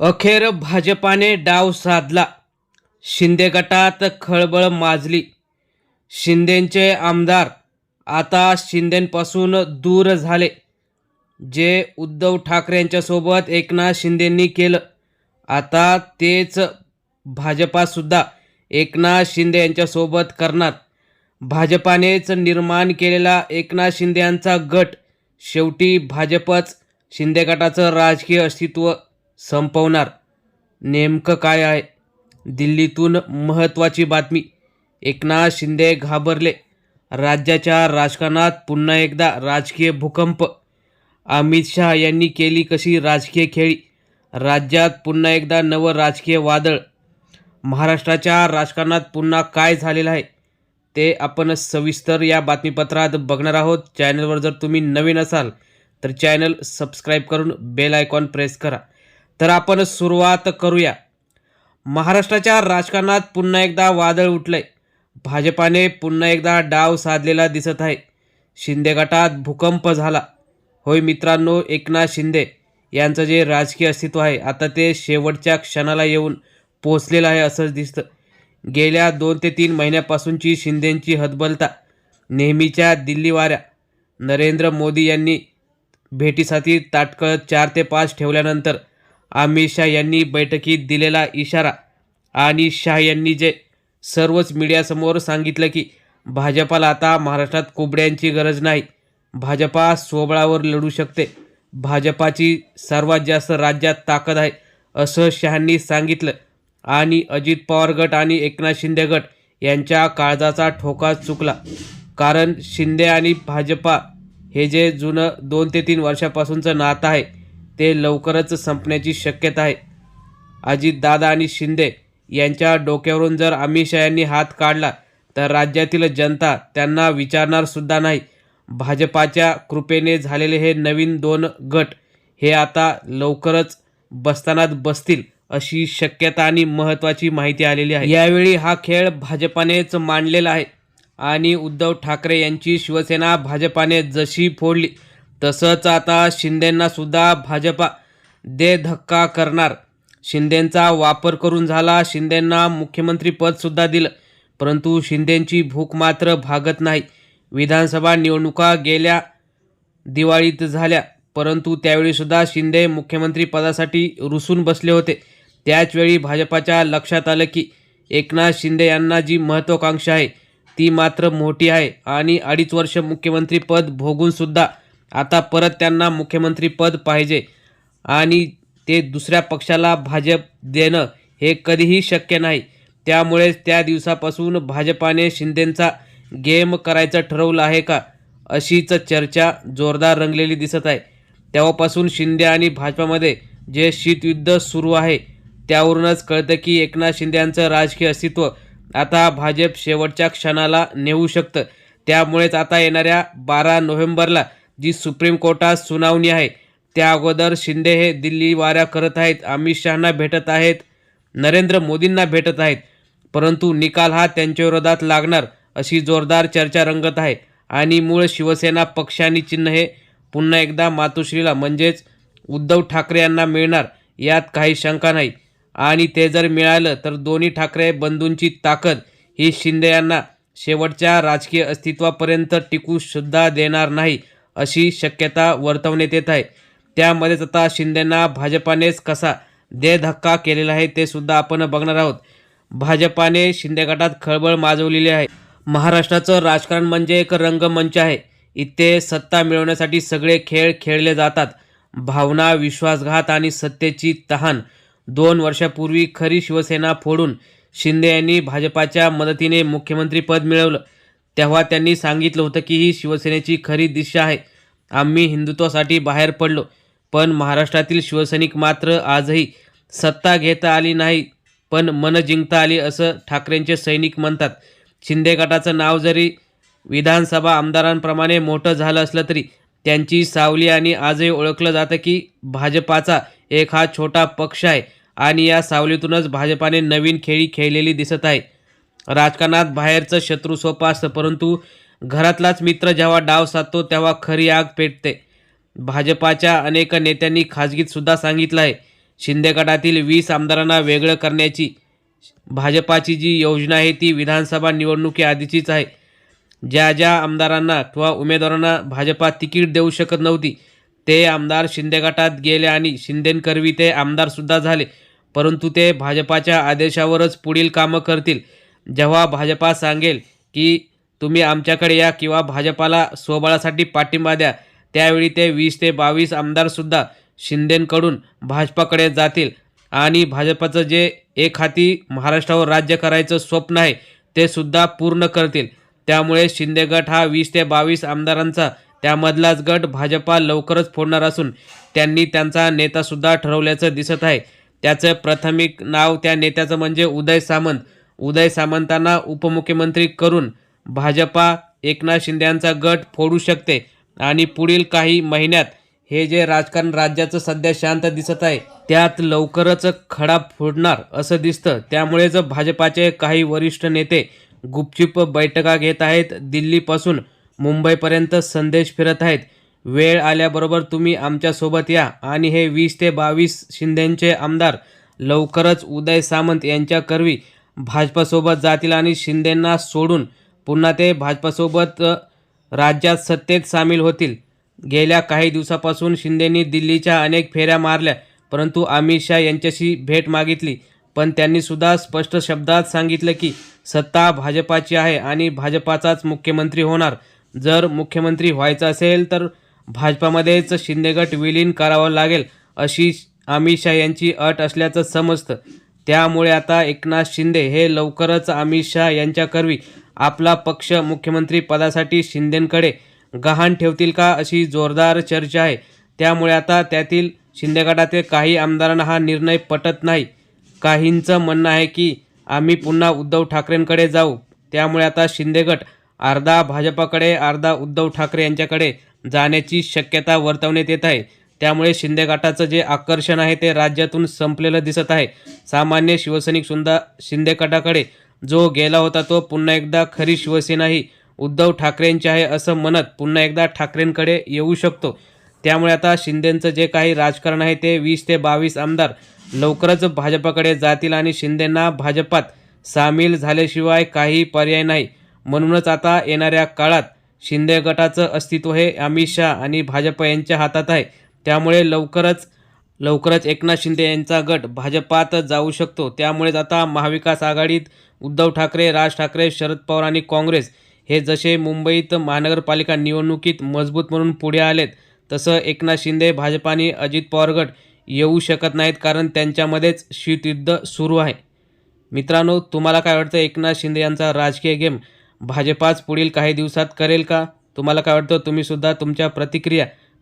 अखेर भाजपाने डाव साधला. शिंदे गटात खळबळ माजली. शिंदेंचे आमदार आता शिंदेंपासून दूर झाले. जे उद्धव ठाकरे यांच्यासोबत एकनाथ शिंदेंनी केलं. आता तेच भाजपासुद्धा एकनाथ शिंदे यांच्यासोबत करणार. भाजपानेच निर्माण केलेला एकनाथ शिंदे यांचा गट. शेवटी भाजपच शिंदे गटाचं राजकीय अस्तित्व संपवणार. नेमकं काय आहे? दिल्लीतून महत्त्वाची बातमी. एकनाथ शिंदे घाबरले. राज्याच्या राजकारणात पुन्हा एकदा राजकीय भूकंप. अमित शहा यांनी केली कशी राजकीय खेळी? राज्यात पुन्हा एकदा नवं राजकीय वादळ. महाराष्ट्राच्या राजकारणात पुन्हा काय झालेलं आहे? ते आपण सविस्तर या बातमीपत्रात बघणार आहोत. चॅनलवर जर तुम्ही नवीन असाल तर चॅनल सबस्क्राईब करून बेल आयकॉन प्रेस करा. तर आपण सुरुवात करूया. महाराष्ट्राच्या राजकारणात पुन्हा एकदा वादळ उठलंय. भाजपाने पुन्हा एकदा डाव साधलेला दिसत आहे. शिंदे गटात भूकंप झाला. होय मित्रांनो एकनाथ शिंदे यांचं जे राजकीय अस्तित्व आहे आता ते शेवटच्या क्षणाला येऊन पोचलेलं आहे असंच दिसतं. गेल्या दोन ते तीन महिन्यापासूनची शिंदेंची हतबलता नेहमीच्या दिल्ली वाऱ्या. नरेंद्र मोदी यांनी भेटीसाठी ताटकळत चार ते पाच ठेवल्यानंतर अमित शाह यांनी बैठकीत दिलेला इशारा आणि शाह यांनी जे सर्वच मीडियासमोर सांगितलं की भाजपाला आता महाराष्ट्रात कोबड्यांची गरज नाही. भाजपा सोबळावर लढू शकते. भाजपाची सर्वात जास्त राज्यात ताकद आहे असं शहांनी सांगितलं. आणि अजित पवार गट आणि एकनाथ शिंदे गट यांच्या काळजाचा ठोका चुकला. कारण शिंदे आणि भाजपा हे जे जुनं दोन ते तीन वर्षापासूनचं नातं आहे ते लवकरच संपण्याची शक्यता आहे. अजितदादा आणि शिंदे यांच्या डोक्यावरून जर अमित यांनी हात काढला तर राज्यातील जनता त्यांना विचारणारसुद्धा नाही. भाजपाच्या कृपेने झालेले हे नवीन दोन गट हे आता लवकरच बसतानात बसतील अशी शक्यता आणि महत्त्वाची माहिती आलेली आहे. यावेळी हा खेळ भाजपानेच मांडलेला आहे आणि उद्धव ठाकरे यांची शिवसेना भाजपाने जशी फोडली तसंच आता शिंदेंना सुद्धा भाजपा दे धक्का करणार. शिंदेंचा वापर करून झाला शिंदेंना मुख्यमंत्रीपदसुद्धा दिलं. परंतु शिंदेंची भूक मात्र भागत नाही. विधानसभा निवडणुका गेल्या दिवाळीत झाल्या. परंतु त्यावेळीसुद्धा शिंदे मुख्यमंत्रीपदासाठी रुसून बसले होते. त्याचवेळी भाजपाच्या लक्षात आलं की एकनाथ शिंदे यांना जी महत्त्वाकांक्षा आहे ती मात्र मोठी आहे आणि अडीच वर्ष मुख्यमंत्रीपद भोगूनसुद्धा आता परत त्यांना मुख्यमंत्रीपद पाहिजे आणि ते दुसऱ्या पक्षाला भाजप देणं हे कधीही शक्य नाही. त्यामुळेच त्या दिवसापासून भाजपाने शिंदेंचा गेम करायचं ठरवलं आहे का अशीच चर्चा जोरदार रंगलेली दिसत आहे. तेव्हापासून शिंदे आणि भाजपामध्ये जे शीतयुद्ध सुरू आहे त्यावरूनच कळतं की एकनाथ शिंदे यांचं राजकीय अस्तित्व आता भाजप शेवटच्या क्षणाला नेऊ शकतं. त्यामुळेच आता येणाऱ्या बारा नोव्हेंबरला जी सुप्रीम कोर्टात सुनावणी आहे त्या अगोदर शिंदे हे दिल्ली वाऱ्या करत आहेत अमित शहाना भेटत आहेत नरेंद्र मोदींना भेटत आहेत परंतु निकाल हा त्यांच्या विरोधात लागणार अशी जोरदार चर्चा रंगत आहे. आणि मूळ शिवसेना पक्ष आणि चिन्ह हे पुन्हा एकदा मातोश्रीला म्हणजेच उद्धव ठाकरे यांना मिळणार यात काही शंका नाही. आणि ते जर मिळालं तर दोन्ही ठाकरे बंधूंची ताकद ही शिंदे यांना शेवटच्या राजकीय अस्तित्वापर्यंत टिकू सुद्धा देणार नाही अशी शक्यता वर्तवण्यात येत आहे. त्यामध्येच आता शिंदेंना भाजपानेच कसा देधक्का केलेला आहे ते सुद्धा आपण बघणार आहोत. भाजपाने शिंदे गटात खळबळ माजवलेली आहे. महाराष्ट्राचं राजकारण म्हणजे एक रंगमंच आहे. इथे सत्ता मिळवण्यासाठी सगळे खेळ खेळले जातात. भावना विश्वासघात आणि सत्तेची तहान. दोन वर्षापूर्वी खरी शिवसेना फोडून शिंदे यांनी भाजपाच्या मदतीने मुख्यमंत्रीपद मिळवलं. तेव्हा त्यांनी सांगितलं होतं की ही शिवसेनेची खरी दिशा आहे. आम्ही हिंदुत्वासाठी बाहेर पडलो पण महाराष्ट्रातील शिवसैनिक मात्र आजही सत्ता घेता आली नाही पण मन जिंकता आली असं ठाकरेंचे सैनिक म्हणतात. शिंदे गटाचं नाव जरी विधानसभा आमदारांप्रमाणे मोठं झालं असलं तरी त्यांची सावली आणि आजही ओळखलं जातं की भाजपाचा एक हा छोटा पक्ष आहे आणि या सावलीतूनच भाजपाने नवीन खेळी खेळलेली दिसत आहे. राजकारणात बाहेरचं शत्रू सोपं असतं परंतु घरातलाच मित्र जेव्हा डाव साधतो तेव्हा खरी आग पेटते. भाजपाच्या अनेक नेत्यांनी खाजगीतसुद्धा सांगितलं आहे शिंदे गटातील वीस आमदारांना वेगळं करण्याची. भाजपाची जी योजना आहे ती विधानसभा निवडणुकीआधीचीच आहे. ज्या ज्या आमदारांना किंवा उमेदवारांना भाजपा तिकीट देऊ शकत नव्हती ते आमदार शिंदे गटात गेले आणि शिंदेनकरवी ते आमदारसुद्धा झाले. परंतु ते भाजपाच्या आदेशावरच पुढील कामं करतील. जेव्हा भाजपा सांगेल की तुम्ही आमच्याकडे या किंवा भाजपाला स्वबळासाठी पाठिंबा द्या त्यावेळी ते वीस ते बावीस आमदारसुद्धा शिंदेंकडून भाजपाकडे जातील. आणि भाजपाचं जे एक हाती महाराष्ट्रावर राज्य करायचं स्वप्न आहे ते सुद्धा पूर्ण करतील. त्यामुळे शिंदे गट हा वीस ते बावीस आमदारांचा त्यामधलाच गट भाजपा लवकरच फोडणार असून त्यांनी त्यांचा नेतासुद्धा ठरवल्याचं दिसत आहे. त्याचं प्राथमिक नाव त्या नेत्याचं म्हणजे उदय सामंत. उदय सामंतांना उपमुख्यमंत्री करून भाजपा एकनाथ शिंदे यांचा गट फोडू शकते. आणि पुढील काही महिन्यात हे जे राजकारण राज्याचं सध्या शांत दिसत आहे त्यात लवकरच खडा फोडणार असं दिसतं. त्यामुळेच भाजपाचे काही वरिष्ठ नेते गुपचूप बैठका घेत आहेत. दिल्लीपासून मुंबईपर्यंत संदेश फिरत आहेत. वेळ आल्याबरोबर तुम्ही आमच्यासोबत या. आणि हे वीस ते बावीस शिंदेचे आमदार लवकरच उदय सामंत यांच्याकरवी भाजपासोबत जातील आणि शिंदेंना सोडून पुन्हा ते भाजपासोबत राज्यात सत्तेत सामील होतील. गेल्या काही दिवसापासून शिंदेंनी दिल्लीच्या अनेक फेऱ्या मारल्या परंतु अमित शहा यांच्याशी भेट मागितली. पण त्यांनीसुद्धा स्पष्ट शब्दात सांगितलं की सत्ता भाजपाची आहे आणि भाजपाचाच मुख्यमंत्री होणार. जर मुख्यमंत्री व्हायचं असेल तर भाजपामध्येच शिंदेगट विलीन करावं लागेल अशी अमित शहा यांची अट असल्याचं समजतं. त्यामुळे आता एकनाथ शिंदे हे लवकरच अमित शहा यांच्याकरवी आपला पक्ष मुख्यमंत्री पदासाठी शिंदेंकडे गहाण ठेवतील का अशी जोरदार चर्चा आहे. त्यामुळे आता त्यातील शिंदे गटातील काही आमदारांना हा निर्णय पटत नाही. काहींचं म्हणणं आहे की आम्ही पुन्हा उद्धव ठाकरेंकडे जाऊ. त्यामुळे आता शिंदे गट अर्धा भाजपाकडे अर्धा उद्धव ठाकरे यांच्याकडे जाण्याची शक्यता वर्तवण्यात येत आहे. त्यामुळे शिंदे गटाचं जे आकर्षण आहे ते राज्यातून संपलेलं दिसत आहे. सामान्य शिवसैनिक सुद्धा शिंदे गटाकडे जो गेला होता तो पुन्हा एकदा खरी शिवसेना ही उद्धव ठाकरेंची आहे असं म्हणत पुन्हा एकदा ठाकरेंकडे येऊ शकतो. त्यामुळे आता शिंदेंचं जे काही राजकारण आहे ते वीस ते बावीस आमदार लवकरच भाजपाकडे जातील आणि शिंदेंना भाजपात सामील झाल्याशिवाय काही पर्याय नाही. म्हणूनच आता येणाऱ्या काळात शिंदे गटाचं अस्तित्व हे अमित शहा आणि भाजप यांच्या हातात आहे. त्यामुळे लवकरच लवकरच एकनाथ शिंदे यांचा गट भाजपात जाऊ शकतो. त्यामुळेच आता महाविकास आघाडीत उद्धव ठाकरे राज ठाकरे शरद पवार आणि काँग्रेस हे जसे मुंबईत महानगरपालिका निवडणुकीत मजबूत म्हणून पुढे आलेत तसं एकनाथ शिंदे भाजप आणि अजित पवार गट येऊ शकत नाहीत कारण त्यांच्यामध्येच शीतयुद्ध सुरू आहे. मित्रांनो तुम्हाला काय वाटतं? एकनाथ शिंदे यांचा राजकीय गेम भाजपाच पुढील काही दिवसात करेल का? तुम्हाला काय वाटतं? तुम्हीसुद्धा तुमच्या प्रतिक्रिया